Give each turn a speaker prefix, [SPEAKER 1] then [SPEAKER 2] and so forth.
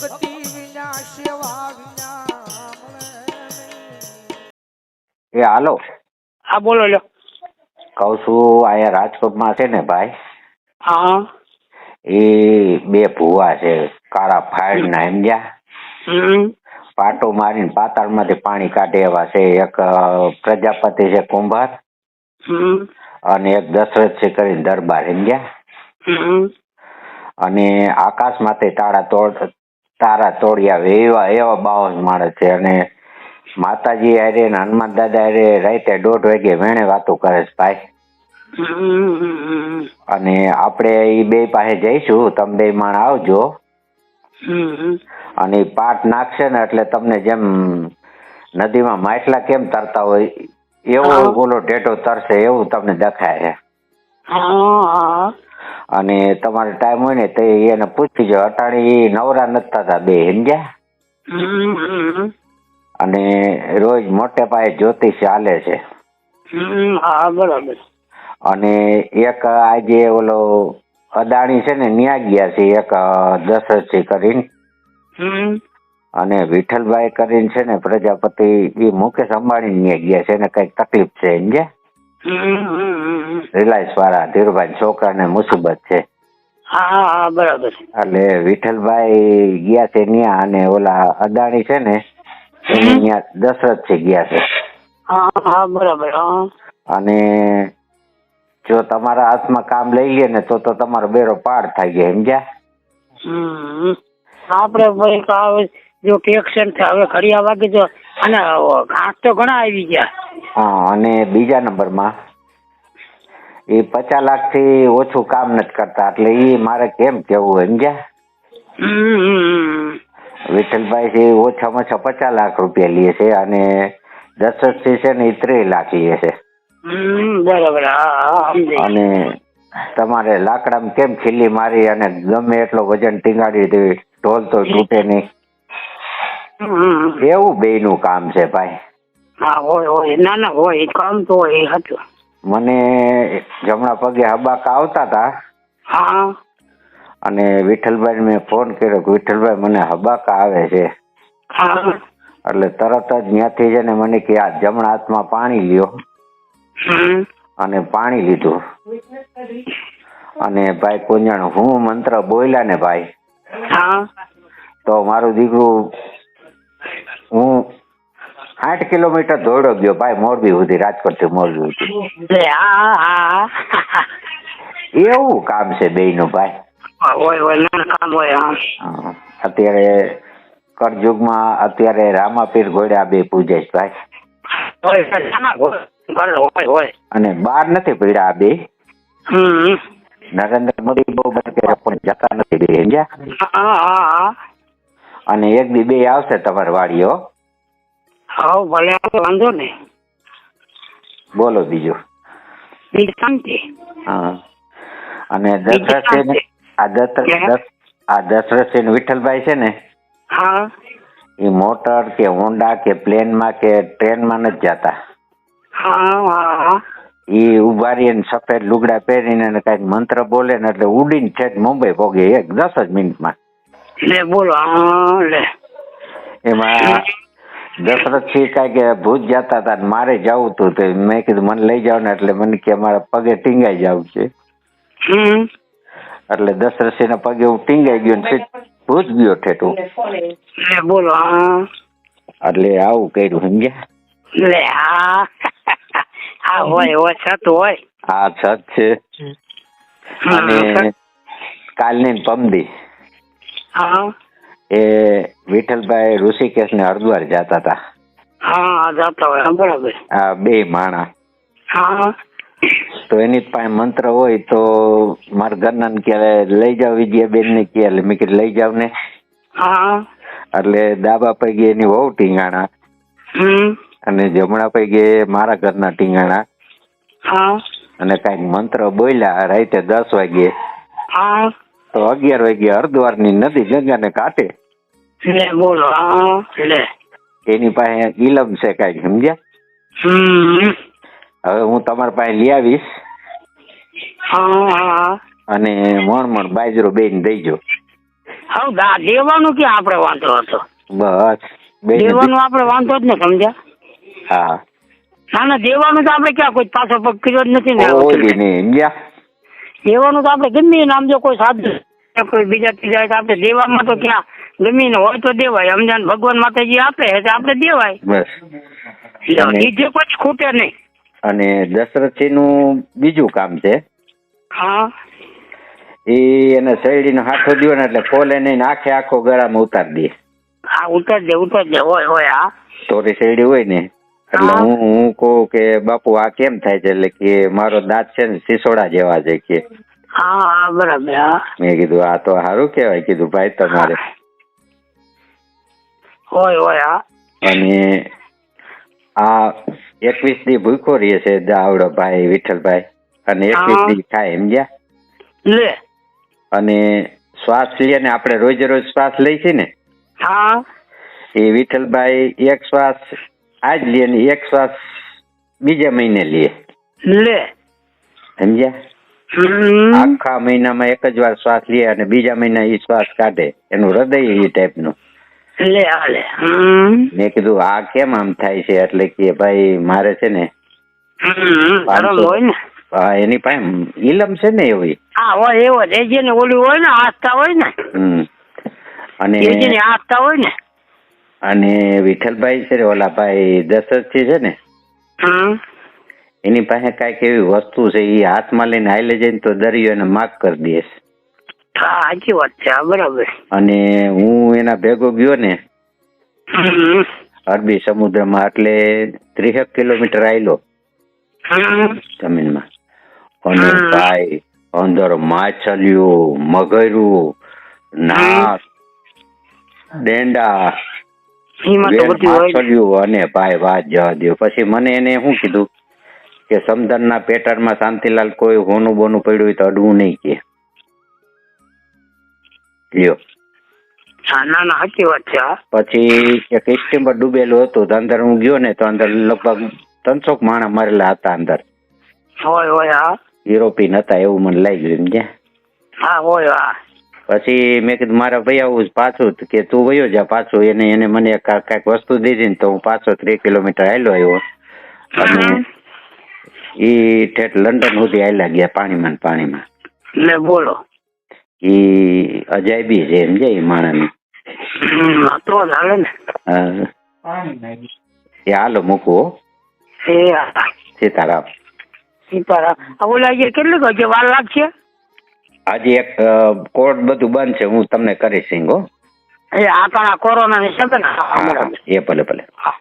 [SPEAKER 1] ભક્તિ વિના સેવા વિના
[SPEAKER 2] એ હાલો.
[SPEAKER 3] હા બોલો લ્યો.
[SPEAKER 2] કહું છું અહીંયા રાજકોટમાં છે ને ભાઈ?
[SPEAKER 3] હા.
[SPEAKER 2] એ બે ભુવા છે કાળા ફાઈડ ના સમજ્યા પાટો મારીને પાતાળમાંથી પાણી કાઢે એવા છે એક પ્રજાપતિ છે કુંભાર અને એક દશરથ છે કરીને દરબાર સમજ્યા
[SPEAKER 3] અને
[SPEAKER 2] અને આકાશમાંથી તાળા તોડ તારા તોડી આવે એવા એવા બાઉસ માણસ છે અને માતાજી હારે ને હનુમાન દાદા હારે રાતે દોઢ વાગે વેણે વાતો કરે છે ભાઈ. અને આપણે એ બે પાસે જઈશું તમે બે માણ આવજો. અને પાટ નાખશે ને એટલે તમને જેમ નદીમાં માટલા કેમ તરતા હોય એવો બોલો ઢેટો તરશે એવું તમને દેખાય છે. અને તમારે ટાઈમ હોય ને તો એને પૂછી જો અટાણી નવરા નથી થતા બે સમજ્યા? અને રોજ મોટે પાયે જ્યોતિષ ચાલે છે.
[SPEAKER 3] હા બરાબર.
[SPEAKER 2] અને એક આજે ઓલો અદાણી છે ને ન્યા ગયા છે એક અ, કરીને. અને વિઠ્ઠલભાઈ કરીને છે ને પ્રજાપતિ એ મુકેશ અંબાણી ન્યા ગયા છે ને કંઈક તકલીફ છે સમજ્યા? રિલાયન્સ વાળા ધીરુભાઈ છોકરાને મુસીબત છે.
[SPEAKER 3] હા હા બરાબર
[SPEAKER 2] એટલે વિઠ્ઠલભાઈ ગયા છે ત્યાં અને ઓલા અદાણી છે ને
[SPEAKER 3] હમ.
[SPEAKER 2] ન્યા ગયા છે.
[SPEAKER 3] હા હા બરાબર
[SPEAKER 2] અને જો તમારા હાથમાં કામ લઈ લે ને તો તો તમારો બેરો પાર થાય જાય સમજ્યા?
[SPEAKER 3] આપડે આપણે ભાઈ જો છે હવે ઘડિયા વાગે જો અને ઘાસ તો ઘણા આવી ગયા.
[SPEAKER 2] હા અને બીજા નંબરમાં એ પચાસ લાખથી ઓછું કામ નથી કરતા એટલે એ મારે કેમ કેવું સમજ્યા? વિઠ્ઠલભાઈ છે ઓછામાં ઓછા પચાસ લાખ રૂપિયા લે છે અને દશરથસિંહ છે ને એ ત્રીસ લાખ લે છે.
[SPEAKER 3] બરાબર.
[SPEAKER 2] અને તમારે લાકડામાં કેમ ખીલી મારી અને ગમે એટલો વજન ટીંગાડી દેવી ઢોલ તો તૂટે નહીં. એવું બેયનું કામ છે ભાઈ.
[SPEAKER 3] હા હોય હોય. ના ના હોય. કામ તો હોય એ હતું
[SPEAKER 2] મને જમણા પગે હબાકા આવતા હતા
[SPEAKER 3] હા.
[SPEAKER 2] અને વિઠ્ઠલભાઈ મેં ફોન કર્યો કે વિઠ્ઠલભાઈ મને હબાકા આવે છે.
[SPEAKER 3] હા.
[SPEAKER 2] એટલે તરત જ ત્યાંથી છે ને મને કે આ જમણા હાથમાં પાણી લ્યો. અને પાણી લીધું. અને ભાઈ કુંજણ હું મંત્ર બોલ્યા ને ભાઈ તો મારું દીકરું હું આઠ કિલોમીટર દોડો ગયો. ભાઈ મોરબી સુધી રાજકોટથી મોરબી સુધી. એવું કામ છે ભાઈ?
[SPEAKER 3] હોય ના હા.
[SPEAKER 2] અત્યારે કરજુગમાં અત્યારે રામાપીર ઘોડ્યા બે પૂજે છે ભાઈ. અને બાર નથી પીડા બે? નરેન્દ્ર મોદી બહુ બધા પણ જતા નથી બે સમજ્યા? અને એક દી બે આવશે તમારી વાડીઓ.
[SPEAKER 3] હા ભલે વાંધો ને
[SPEAKER 2] બોલો બીજું.
[SPEAKER 3] બીજી શાંતિ
[SPEAKER 2] હા. અને દશરથ છે? ને આ દશરથ આ દશરથ છે ને વિઠ્ઠલભાઈ છે ને?
[SPEAKER 3] હા.
[SPEAKER 2] એ મોટર કે હોન્ડા કે પ્લેનમાં કે ટ્રેનમાં નથી જતા.
[SPEAKER 3] હા હા
[SPEAKER 2] એ ઊભા રહીને સફેદ લુગડા પહેરીને અને કંઈક મંત્ર બોલે ને એટલે ઉડીને છેક મુંબઈ પોગે એક દસ જ મિનિટમાં.
[SPEAKER 3] લે બોલો લે.
[SPEAKER 2] એમાં દશરથસિંહ કે ભૂત જતા હતા ને મારે જવું હતું તો મેં કીધું મને લઈ જાવ ને એટલે મને કે મારા પગે ટીંગાઈ જવું છે. એટલે દશરથસિંહ ના પગે હું ટીંગાઈ ગયો ને ભૂત ગયો ઠેઠું.
[SPEAKER 3] બોલો
[SPEAKER 2] એટલે આવું કર્યું સમજ્યા?
[SPEAKER 3] લે હા. હા હોય હોય છત હોય.
[SPEAKER 2] હા છત છે. અને કાલની પમદી.
[SPEAKER 3] હા.
[SPEAKER 2] એ વિઠ્ઠલભાઈ ઋષિકેશ ને હરદ્વાર જતા હતા
[SPEAKER 3] હા જતા હોય બરાબર
[SPEAKER 2] હા બે માણા.
[SPEAKER 3] હા
[SPEAKER 2] તો એની પાસે મંત્ર હોય તો મારા ઘરના ને કે લઈ જાવ વિજયાબેન ને કે એટલે મેં કીધું લઈ જાવ ને
[SPEAKER 3] હા.
[SPEAKER 2] એટલે ડાબા પૈકી એની વહુ ટીંગાણા. અને જમણા પૈકી મારા ઘરના ટીંગાણા.
[SPEAKER 3] હા.
[SPEAKER 2] અને કંઈક મંત્ર બોલ્યા રાતે દસ વાગે
[SPEAKER 3] હા.
[SPEAKER 2] તો અગિયાર વાગે હરિદ્વારની નદી ગંગાને કાંઠે.
[SPEAKER 3] લે બોલો લે
[SPEAKER 2] એની પાસે ઇલમ છે કાંઈક સમજ્યા? હવે હું તમારા પાસે લઈ આવીશ. અને મણ મણ બાજરો બેન દઈજો
[SPEAKER 3] હવ દા- દેવાનું ક્યાં આપણે વાંધો હતો?
[SPEAKER 2] બસ
[SPEAKER 3] દેવાનું આપણે વાંધો જ ને સમજ્યા?
[SPEAKER 2] હા.
[SPEAKER 3] ના ના દેવાનું તો આપણે ક્યાં કોઈ પાછો પગ કર્યો જ નથી ને
[SPEAKER 2] ઓલી નહીં સમજ્યા?
[SPEAKER 3] દેવાનું તો આપણે ગમે એને આમ જો કોઈ સાધુ કોઈ બીજા ત્રીજા આપણે દેવામાં તો ક્યાં ગમે હોય તો દેવાય. સમજાય ભગવાન માતાજી આપે એટલે આપણે દેવાય. બીજે કોઈ ખૂટે નહીં.
[SPEAKER 2] અને દશરથસિંહનું બીજું કામ છે.
[SPEAKER 3] હા.
[SPEAKER 2] એ એને શેરડીનો હાથો દો ને એટલે ખોલે નહીં ને આખે આખો ગળામાં ઉતારી દે.
[SPEAKER 3] હા ઉતાર દે ઉતાર દે. હોય હોય હા.
[SPEAKER 2] તોરી શેરડી હોય ને એટલે
[SPEAKER 3] હું.
[SPEAKER 2] હું કહું કે બાપુ આ કેમ થાય છે? એટલે કે મારો દાંત છે ને સિસોડા જેવા છે કે.
[SPEAKER 3] હા હા બરાબર
[SPEAKER 2] મેં કીધું આ તો સારું કહેવાય. કીધું ભાઈ તમારે.
[SPEAKER 3] હોય હોય
[SPEAKER 2] અને આ એકવીસ દી ભૂખો રહે છે આવડો ભાઈ વિઠ્ઠલભાઈ. અને એકવીસ. દી ખાય સમજ્યા?
[SPEAKER 3] લે.
[SPEAKER 2] અને શ્વાસ લઈએ ને આપણે રોજે રોજ શ્વાસ લઈ છીએ ને?
[SPEAKER 3] હા.
[SPEAKER 2] એ વિઠ્ઠલભાઈ એક શ્વાસ આજ લે ને એક શ્વાસ બીજા મહિને લે.
[SPEAKER 3] લે.
[SPEAKER 2] સમજ્યા? આખા મહિનામાં એક જ વાર શ્વાસ લે અને બીજા મહિના એ શ્વાસ કાઢે. એનું હૃદય એ ટાઈપનું
[SPEAKER 3] લે
[SPEAKER 2] મેં કીધું આ કેમ આમ થાય છે? એટલે કે ભાઈ મારે છે ને એની પાસે ઇલમ છે ને એવી.
[SPEAKER 3] હા હોય એવો જ. એ જેને ઓલી હોય ને આસ્થા હોય ને
[SPEAKER 2] હમ. અને
[SPEAKER 3] એ જેની આસ્થા હોય ને
[SPEAKER 2] અને વિઠ્ઠલભાઈ છે ઓલાભાઈ ઓલા ભાઈ દશરથજી છે ને
[SPEAKER 3] હા.
[SPEAKER 2] એની પાસે કાંઈક એવી વસ્તુ છે એ હાથમાં લઈને હાલે જઈને તો દરિયો એને માફ કરી દે છે.
[SPEAKER 3] સાચી વાત છે બરાબર.
[SPEAKER 2] અને હું એના ભેગો ગયો ને અરબી સમુદ્રમાં એટલે ત્રીસેક કિલોમીટર આવેલો
[SPEAKER 3] જમીન
[SPEAKER 2] જમીનમાં. અને ભાઈ અંદર માછલીઓ મગરું નાશ ડેંડા અને ભાઈ વાત જવા દો પછી મને એને શું કીધું? કે સમદનના પેટર્નમાં શાંતિલાલ કોઈ હોનું બોનું પડ્યું હોય તો અડવું નહીં કે. લ્યો.
[SPEAKER 3] ના ના સાચી વાત છે
[SPEAKER 2] પછી એક સ્ટીમર ડૂબેલું હતું તો અંદર હું ગયો ને તો અંદર લગભગ ત્રણસો માણા મરેલા હતા અંદર.
[SPEAKER 3] હોય હોય હા.
[SPEAKER 2] યુરોપિયન હતા એવું મને લાગ્યું સમજ્યા
[SPEAKER 3] હા હોય હા.
[SPEAKER 2] પછી મેં કીધું મારા ભાઈ આવું છે પાછું કે તું વયો જા પાછું એને એને મને કાંઈક વસ્તુ દીધી ને તો હું પાછો ત્રીસ કિલોમીટર હાલ્યો આવ્યો. અને ઈ ઠેઠ લંડન સુધી હાલ્યા ગયા પાણીમાં પાણીમાં.
[SPEAKER 3] લે બોલો.
[SPEAKER 2] ઈ અજાયબી છે એમ જાય માણસની
[SPEAKER 3] તો હાલે ને.
[SPEAKER 2] એ હાલો મૂકવો
[SPEAKER 3] એ
[SPEAKER 2] સીતારામ.
[SPEAKER 3] સીતારામ. ઓલા કેટલી હજી વાર લાગશે?
[SPEAKER 2] આજે એક કોર્ટ બધું બંધ છે હું તમને કરીશ સિંગો
[SPEAKER 3] એ આ પણ કોરોના ની છે ને
[SPEAKER 2] એ ભલે ભલે.
[SPEAKER 3] હા.